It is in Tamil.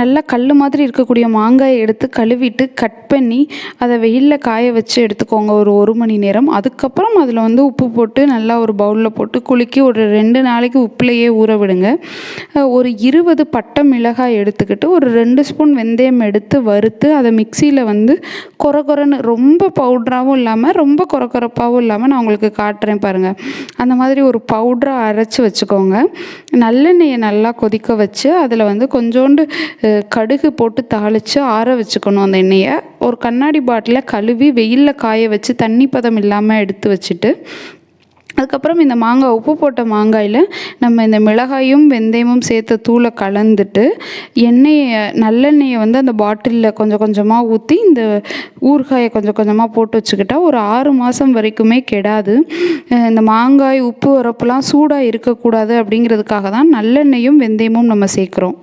நல்லா கல் மாதிரி இருக்கக்கூடிய மாங்காயை எடுத்து கழுவிட்டு கட் பண்ணி அதை வெயிலில் காய வச்சு எடுத்துக்கோங்க. ஒரு ஒரு மணி நேரம். அதுக்கப்புறம் அதில் வந்து உப்பு போட்டு நல்லா ஒரு பவுலில் போட்டு குலுக்கி ஒரு ரெண்டு நாளைக்கு உப்புலையே ஊற விடுங்க. ஒரு இருபது பட்டை மிளகாய் எடுத்துக்கிட்டு ஒரு ரெண்டு ஸ்பூன் வெந்தயம் எடுத்து வறுத்து அதை மிக்சியில் வந்து கொர கொரன்னு ரொம்ப பவுட்ராகவும் இல்லாமல் ரொம்ப கொர கொரப்பாகவும் இல்லாமல் நான் உங்களுக்கு காட்டுறேன் பாருங்கள் அந்த மாதிரி ஒரு பவுட்ரை அரைச்சி வச்சுக்கோங்க. நல்லெண்ணெயை நல்லா கொதிக்க வச்சு அதில் வந்து கொஞ்சோண்டு கடுகு போட்டு தாளித்து ஆற வச்சுக்கணும் அந்த எண்ணெயை. ஒரு கண்ணாடி பாட்டிலில் கழுவி வெயிலில் காய வச்சு தண்ணி பதம் இல்லாமல் எடுத்து வச்சுட்டு அதுக்கப்புறம் இந்த மாங்காய் உப்பு போட்ட மாங்காயில் நம்ம இந்த மிளகாயும் வெந்தயமும் சேர்த்த தூளை கலந்துட்டு எண்ணெயை நல்லெண்ணெயை வந்து அந்த பாட்டிலில் கொஞ்சம் கொஞ்சமாக ஊற்றி இந்த ஊறுகாயை கொஞ்சம் கொஞ்சமாக போட்டு வச்சுக்கிட்டா ஒரு ஆறு மாதம் வரைக்குமே கெடாது. இந்த மாங்காய் உப்பு உரப்புலாம் சூடாக இருக்கக்கூடாது அப்படிங்கிறதுக்காக தான் நல்லெண்ணெயும் வெந்தயமும் நம்ம சேர்க்குறோம்.